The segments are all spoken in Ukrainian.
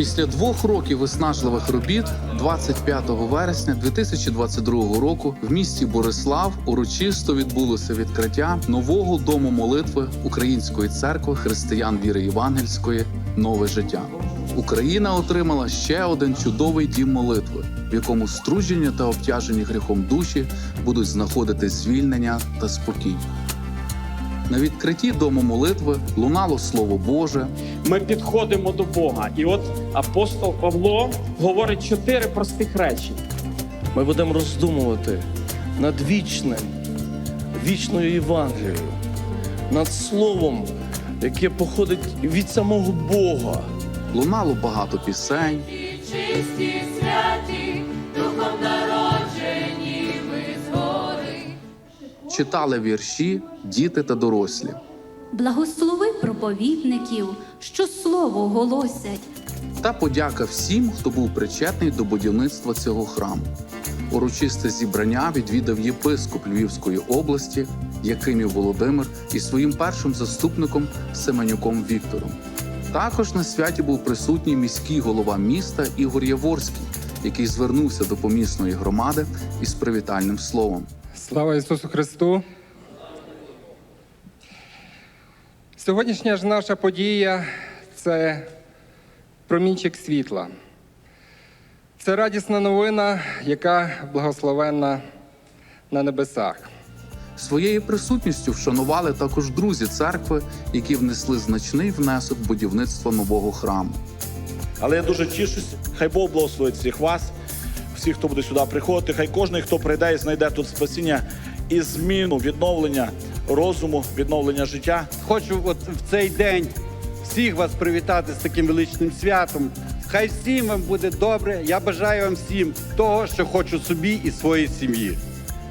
Після двох років виснажливих робіт, 25 вересня 2022 року, в місті Борислав урочисто відбулося відкриття нового дому молитви Української церкви християн віри Євангельської Нове життя. Україна отримала ще один чудовий дім молитви, в якому струдження та обтяжені гріхом душі будуть знаходити звільнення та спокій. На відкритті дому молитви лунало Слово Боже, Ми підходимо до Бога. І от апостол Павло говорить чотири простих речі. Ми будемо роздумувати над вічним, вічною Євангелією, над словом, яке походить від самого Бога. лунало багато пісень, чисті святі, духом читали вірші діти та дорослі. Благослови проповідників, що слово голосять. Та подяка всім, хто був причетний до будівництва цього храму. Урочисте зібрання відвідав єпископ Львівської області Якимів Володимир і своїм першим заступником Семенюком Віктором. Також на святі був присутній міський голова міста Ігор Яворський, який звернувся до помісної громади із привітальним словом. Слава Ісусу Христу! Сьогоднішня ж наша подія це промінчик світла. Це радісна новина, яка благословенна на небесах. Своєю присутністю вшанували також друзі церкви, які внесли значний внесок в будівництво нового храму. Але я дуже тішусь. Хай Бог благословить всіх вас, всіх, хто буде сюди приходити. Хай кожен, хто прийде і знайде тут спасіння і зміну, відновлення розуму, відновлення життя. Хочу от в цей день всіх вас привітати з таким величним святом. Хай всім вам буде добре. Я бажаю вам всім того, що хочу собі і своїй сім'ї.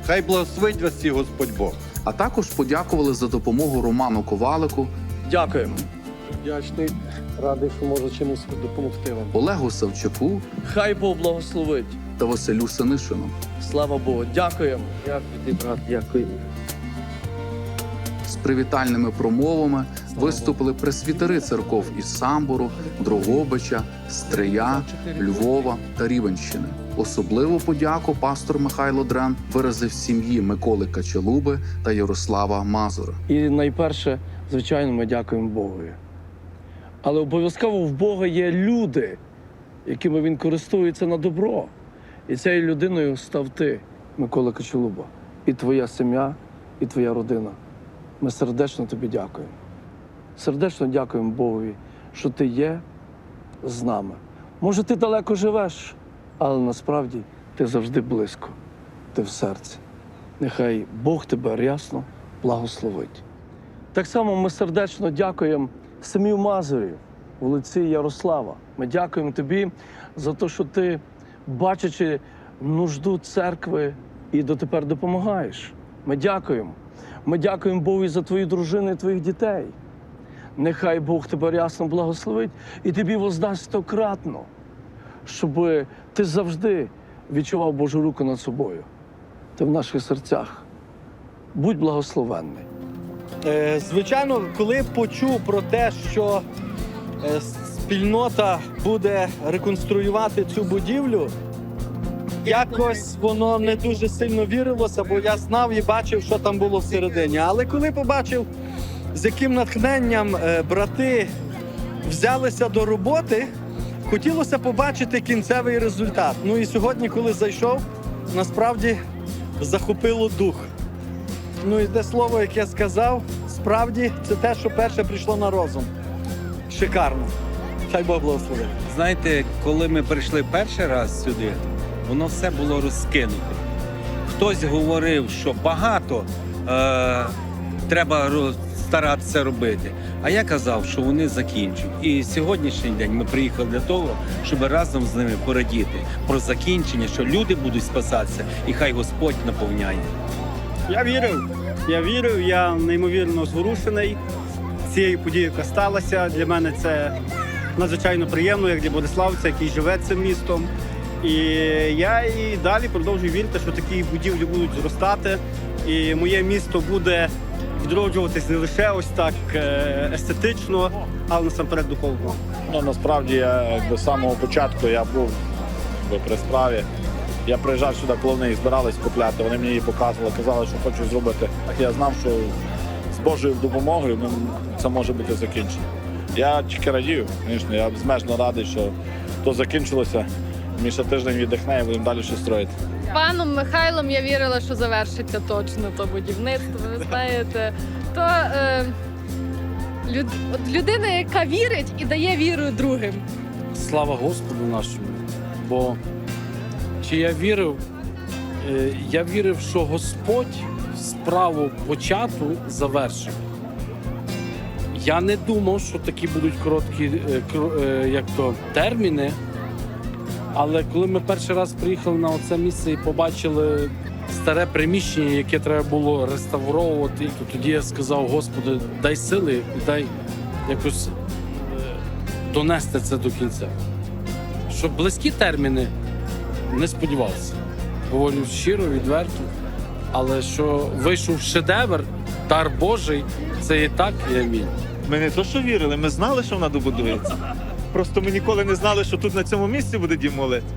Хай благословить вас всіх Господь Бог. А також подякували за допомогу Роману Ковалику, Дякуємо. Вдячний, радий, що можу чимось допомогти вам. Олегу Савчуку Хай Бог благословить. Та Василю Синишину. Слава Богу. Дякуємо. Дякую, ти, брат, дякую. З привітальними промовами виступили пресвітери церков із Самбору, Дрогобича, Стрия, Львова та Рівенщини. Особливу подяку пастор Михайло Дрен виразив сім'ї Миколи Качелуби та Ярослава Мазура. І найперше, звичайно, ми дякуємо Богові. Але обов'язково в Бога є люди, якими він користується на добро. І цією людиною став ти, Микола Кочолуба, і твоя сім'я, і твоя родина. Ми сердечно тобі дякуємо. Сердечно дякуємо Богові, що ти є з нами. Може, ти далеко живеш, але насправді ти завжди близько, ти в серці. Нехай Бог тебе рясно благословить. Так само ми сердечно дякуємо самій Мазурі в лиці Ярослава. Ми дякуємо тобі за те, що ти, бачачи нужду церкви, і дотепер допомагаєш. Ми дякуємо. Ми дякуємо Богу і за твою дружину і твоїх дітей. Нехай Бог тебе рясно благословить і тобі воздасть стократно, щоб ти завжди відчував Божу руку над собою. Ти в наших серцях. Будь благословенний. Е, звичайно, коли почув про те, що е, спільнота буде реконструювати цю будівлю, якось воно не дуже сильно вірилося, бо я знав і бачив, що там було всередині. Але коли побачив, з яким натхненням е, брати взялися до роботи, хотілося побачити кінцевий результат. Ну і сьогодні, коли зайшов, насправді захопило дух. Ну і те слово, яке я сказав, справді це те, що перше прийшло на розум. Шикарно. Хай Бог благословить. Знаєте, коли ми прийшли перший раз сюди, воно все було розкинуте. Хтось говорив, що багато е, треба старатися робити. А я казав, що вони закінчують. І сьогоднішній день ми приїхали для того, щоб разом з ними порадіти про закінчення, що люди будуть спасатися, і хай Господь наповняє. Я вірив. Я вірив, я неймовірно зворушений цією подією, яка сталася. Для мене це надзвичайно приємно, як для Бориславця, який живе цим містом. І я і далі продовжую вірити, що такі будівлі будуть зростати, і моє місто буде відроджуватись не лише ось так е, естетично, але насамперед духовно. Ну насправді я з самого початку я був при справі. Я приїжджав сюди, коли вони збирались купляти. Вони мені її показували, казали, що хочуть зробити. Я знав, що з Божою допомогою це може бути закінчено. Я тільки радію, звісно, я безмежно радий, що то закінчилося. Міша тиждень віддихне і будемо далі щось строїти. Паном Михайлом я вірила, що завершиться точно то будівництво. Ви знаєте, то е, люд, от людина, яка вірить і дає віру другим. Слава Господу нашому. Бо чи я вірив? Е, Я вірив, що Господь справу почату завершив. Я не думав, що такі будуть короткі е, е, як то, терміни. Але коли ми перший раз приїхали на це місце і побачили старе приміщення, яке треба було реставровувати, то тоді я сказав: Господи, дай сили дай якось е, донести це до кінця. Щоб близькі терміни не сподівався. Говорю щиро, відверто. Але що вийшов шедевр, дар Божий, це і так, і амінь. Ми не то, що вірили, ми знали, що вона добудується. Просто ми ніколи не знали, що тут на цьому місці буде дім молитви.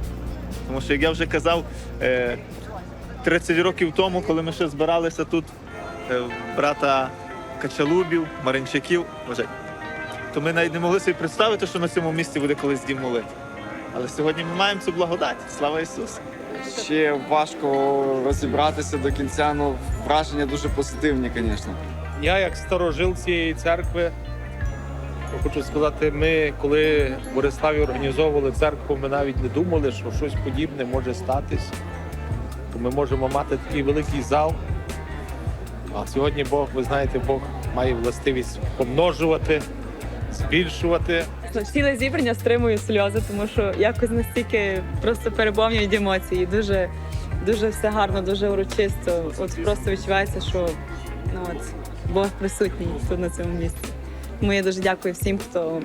Тому що, як я вже казав, е, 30 років тому, коли ми ще збиралися тут, е, брата Качалубів, Маринчаків, то ми навіть не могли собі представити, що на цьому місці буде колись дім молитви. Але сьогодні ми маємо цю благодать. Слава Ісусу! Ще важко розібратися до кінця, ну враження дуже позитивні, звісно. Я, як старожил цієї церкви, хочу сказати, ми, коли в Бориславі організовували церкву, ми навіть не думали, що щось подібне може статись. Ми можемо мати такий великий зал. А сьогодні Бог, ви знаєте, Бог має властивість помножувати, збільшувати. Ціле зібрання стримую сльози, тому що якось настільки просто переповнюють емоції. Дуже, дуже все гарно, дуже урочисто. От просто відчувається, що ну от Бог присутній тут на цьому місці. Тому я дуже дякую всім, хто,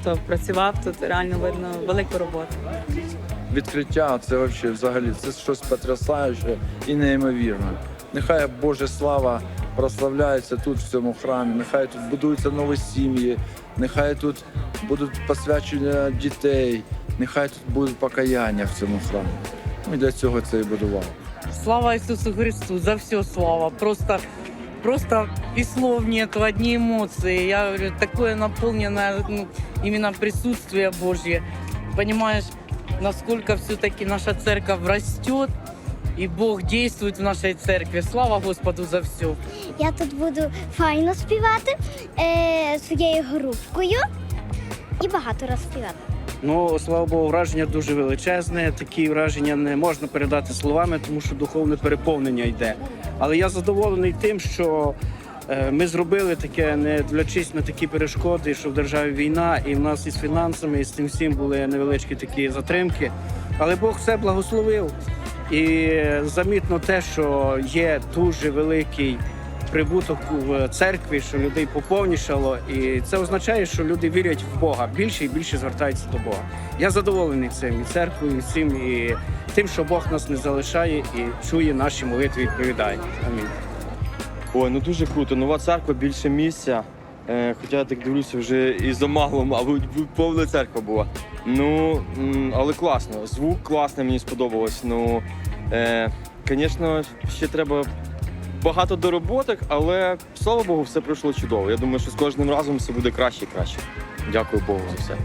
хто працював тут. Реально видно велику роботу. Відкриття це вообще взагалі це щось потрясаюче і неймовірне. Нехай Божа слава прославляється тут, в цьому храмі. Нехай тут будуються нові сім'ї, нехай тут будуть посвячення дітей, нехай тут буде покаяння в цьому храмі. Ми для цього це і будували. Слава Ісусу Христу, за все слава. Просто, просто и слов нету, одни эмоции. Я говорю, такое наполненное ну, именно присутствие Божье. Понимаешь, насколько все-таки наша церковь растет, и Бог действует в нашей церкви. Слава Господу за все. Я тут буду файно співати е, своєю групкою і багато раз співати. Ну, слава Богу, враження дуже величезне. Такі враження не можна передати словами, тому що духовне переповнення йде. Але я задоволений тим, що е, ми зробили таке, не дивлячись на такі перешкоди, що в державі війна, і в нас із фінансами, і з тим всім були невеличкі такі затримки. Але Бог все благословив. І замітно те, що є дуже великий прибуток в церкві, що людей поповнішало, і це означає, що люди вірять в Бога більше і більше звертаються до Бога. Я задоволений цим і церквою, і цим, і тим, що Бог нас не залишає і чує наші молитви, і відповідає. Амінь. Ой, ну дуже круто. Нова церква, більше місця. Е, хоча я так дивлюся, вже і замало, мабуть, повна церква була. Ну, але класно. Звук класний, мені сподобалось. Ну, е, звісно, ще треба багато дороботок, але слава Богу, все пройшло чудово. Я думаю, що з кожним разом все буде краще і краще. Дякую Богу за все.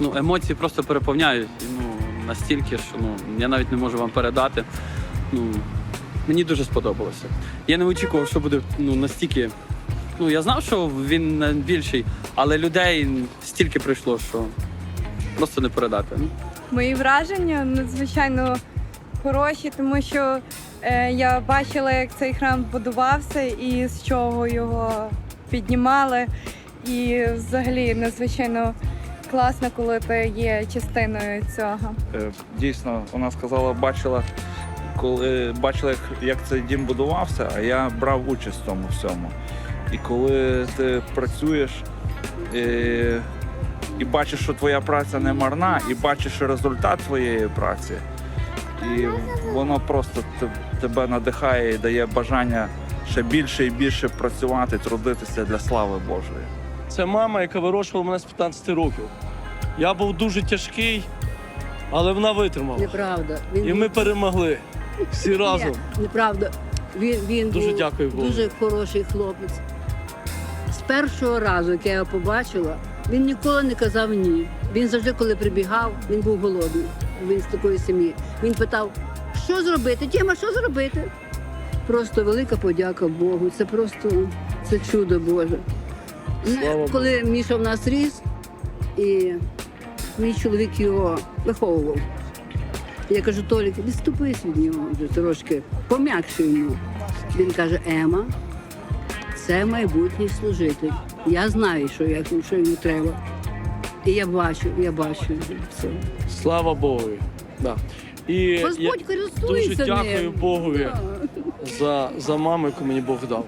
Ну, емоції просто переповняють. Ну, настільки, що ну, я навіть не можу вам передати. Ну, мені дуже сподобалося. Я не очікував, що буде ну, настільки. Ну, я знав, що він більший, але людей стільки прийшло, що просто не передати. Мої враження надзвичайно хороші, тому що я бачила, як цей храм будувався і з чого його піднімали. І взагалі надзвичайно класно, коли ти є частиною цього. Е, Дійсно, вона сказала, бачила, коли бачила, як, цей дім будувався, а я брав участь в тому всьому. І коли ти працюєш і, і бачиш, що твоя праця не марна, і бачиш результат твоєї праці, і воно просто тебе надихає і дає бажання ще більше і більше працювати, трудитися для слави Божої. Це мама, яка вирощувала мене з 15 років. Я був дуже тяжкий, але вона витримала. Неправда. Він І ми перемогли всі разом. Ні, неправда. Він, він Дуже був дякую Богу. дуже хороший хлопець. З першого разу, як я його побачила, він ніколи не казав ні. Він завжди, коли прибігав, він був голодний. Він з такої сім'ї. Він питав, що зробити? Тіма, що зробити? Просто велика подяка Богу. Це просто це чудо Боже. Ми- Слава Богу. коли Міша в нас ріс, і мій чоловік його виховував. Я кажу, Толік, відступись від нього вже трошки, пом'якши йому. Він каже, Ема, це майбутній служитель. Я знаю, що, як, що йому треба. І я бачу, я бачу все. Слава Богу. Да. І я Господь користується дуже дякую ним. Богові Да. за, за маму, яку мені Бог дав.